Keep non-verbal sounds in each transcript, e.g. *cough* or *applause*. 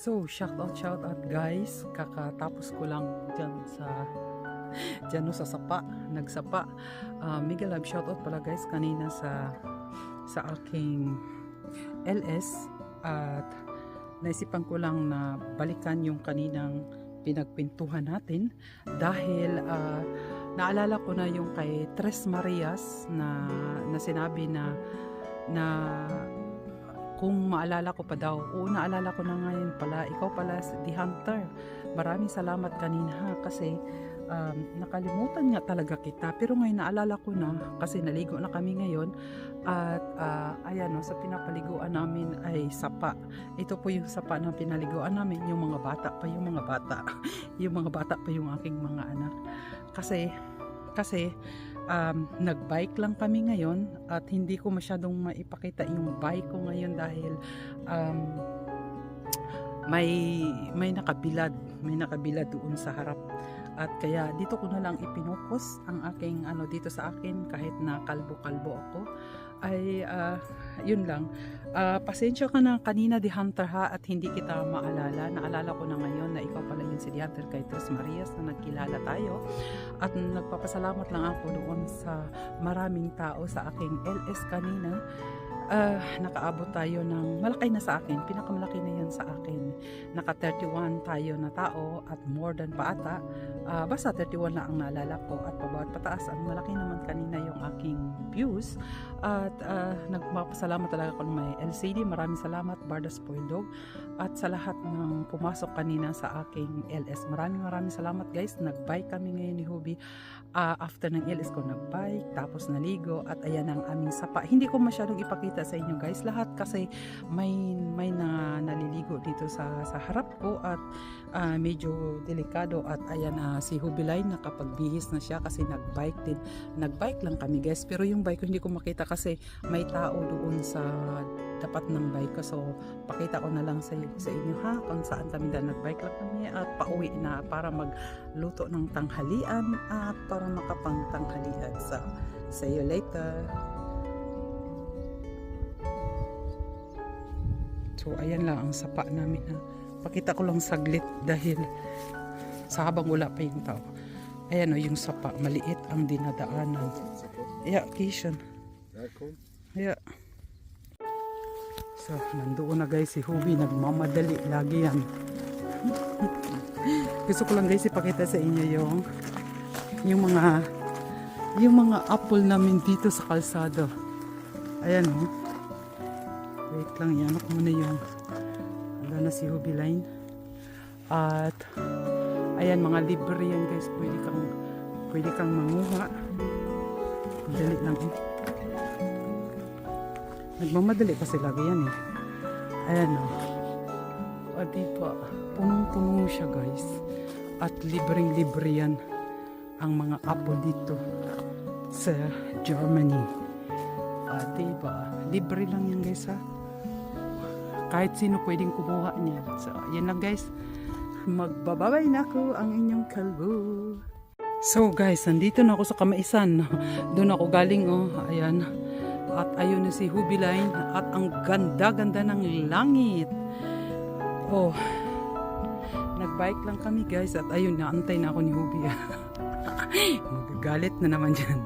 So, shout out, shout out guys. Kakatapos ko lang dyan sa dyan no, sa sapa, nagsapa. Uh, mega love shout out pala guys kanina sa sa aking LS at naisipan ko lang na balikan yung kaninang pinagpintuhan natin dahil ah, naalala ko na yung kay Tres Marias na, na sinabi na na kung maalala ko pa daw, oo naalala ko na ngayon pala, ikaw pala si The Hunter. Maraming salamat kanina ha, kasi um, nakalimutan nga talaga kita. Pero ngayon naalala ko na kasi naligo na kami ngayon at ah, ayan no, sa pinapaliguan namin ay sapa. Ito po yung sapa na pinaliguan namin, yung mga bata pa yung mga bata. *laughs* yung mga bata pa yung aking mga anak. Kasi kasi um, nagbike lang kami ngayon at hindi ko masyadong maipakita yung bike ko ngayon dahil um, may may nakabilad may nakabilad doon sa harap at kaya dito ko na lang ipinukos ang aking ano dito sa akin kahit na kalbo-kalbo ako ay ah, yun lang. Ah, pasensya ka na kanina di Hunter ha at hindi kita maalala. Naalala ko na ngayon na ikaw pala yun si di Hunter kay Tres Marias na nagkilala tayo. At nagpapasalamat lang ako doon sa maraming tao sa aking LS kanina Ah, nakaabot tayo ng malaki na sa akin pinakamalaki na yan sa akin. Naka 31 tayo na tao at more than pa ata. Ah, basta 31 na ang naalala ko at pabawat pataas ang malaki naman kanina yung aking views at ah, nagpapasalamat talaga ako ng may LCD maraming salamat Barda Spoiled Dog at sa lahat ng pumasok kanina sa aking LS maraming maraming salamat guys. Nagbike kami ngayon ni Hubi Ah, after ng LS ko nagbike tapos naligo. At ayan ang aming sapa. Hindi ko masyadong ipakita sa inyo guys lahat kasi may may na naliligo dito sa sa harap ko. At ah, medyo delikado. At ayan na si Hubilay nakapagbihis na siya kasi nagbike din. Nagbike lang kami guys. Pero yung bike ko hindi ko makita kasi may tao doon sa tapat ng bike ko. So pakita ko na lang sa, sa inyo ha kung saan kami dahil nagbike lang kami at pauwi na para magluto ng tanghalian at para makapang tanghalian so see you later. So ayan lang ang sapa namin ha. Pakita ko lang saglit dahil sa habang wala pa yung tao. Ayan o yung sapa. Maliit ang dinadaanan. Yeah Kishan D'accord. Yeah. So, nandoon na guys si Hubi. Nagmamadali lagi yan. *laughs* Gusto ko lang guys ipakita sa inyo yung yung mga yung mga apple namin dito sa kalsado. Ayan oh. Wait lang, yan ako muna yung wala na si Hubi line. At ayan mga libre yan guys. Pwede kang pwede kang manguha. Dali lang eh. Nagmamadali kasi lagi yan eh. Ayan o. O diba, punong-puno siya guys. At libreng-libre yan ang mga apple dito sa Germany. At diba, libre lang yan guys ha. Kahit sino pwedeng kumuha niyan. So, yan lang guys. Magbababay na ako ang inyong kalbo. So guys, nandito na ako sa Kamaisan. Doon ako galing oh. Ayan. At ayun na si Hubiline at ang ganda-ganda ng langit. Oh. Nagbike lang kami guys at ayun naantay na ako ni Hubi. *laughs* Magagalit na naman dyan.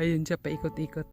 Ayun siya paikot-ikot.